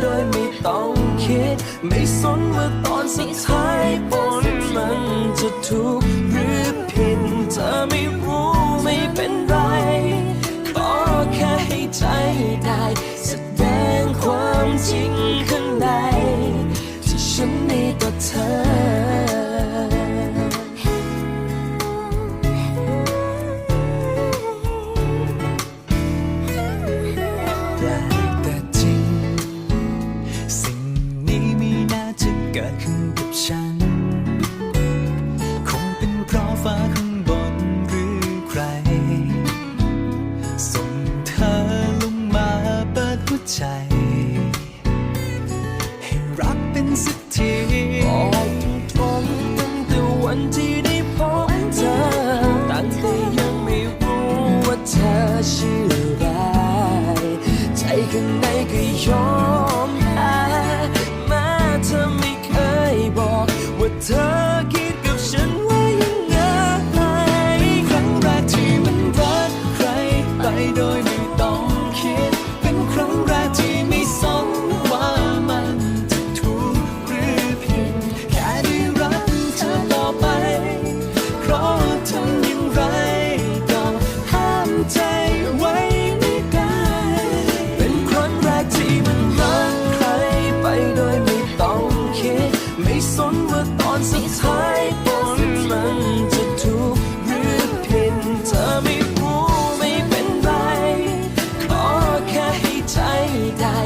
โดยไม่ต้องคิด ไม่สนว่าตอนสุดท้ายผลมันจะถูกหรือผิดเธอไม่รู้ไม่เป็นไรขอแค่ให้ใจได้ แสดงความจริง น่ ทำอย่างไรต้องห้ามใจไว้ไม่ได้ เป็นครั้งแรกที่มันรักใครไปโดยไม่ต้องคิด ไม่สนว่าตอนสุดท้ายผลมันจะถูกหรือผิดเธอไม่รู้ไม่เป็นไร ขอแค่ให้ใจได้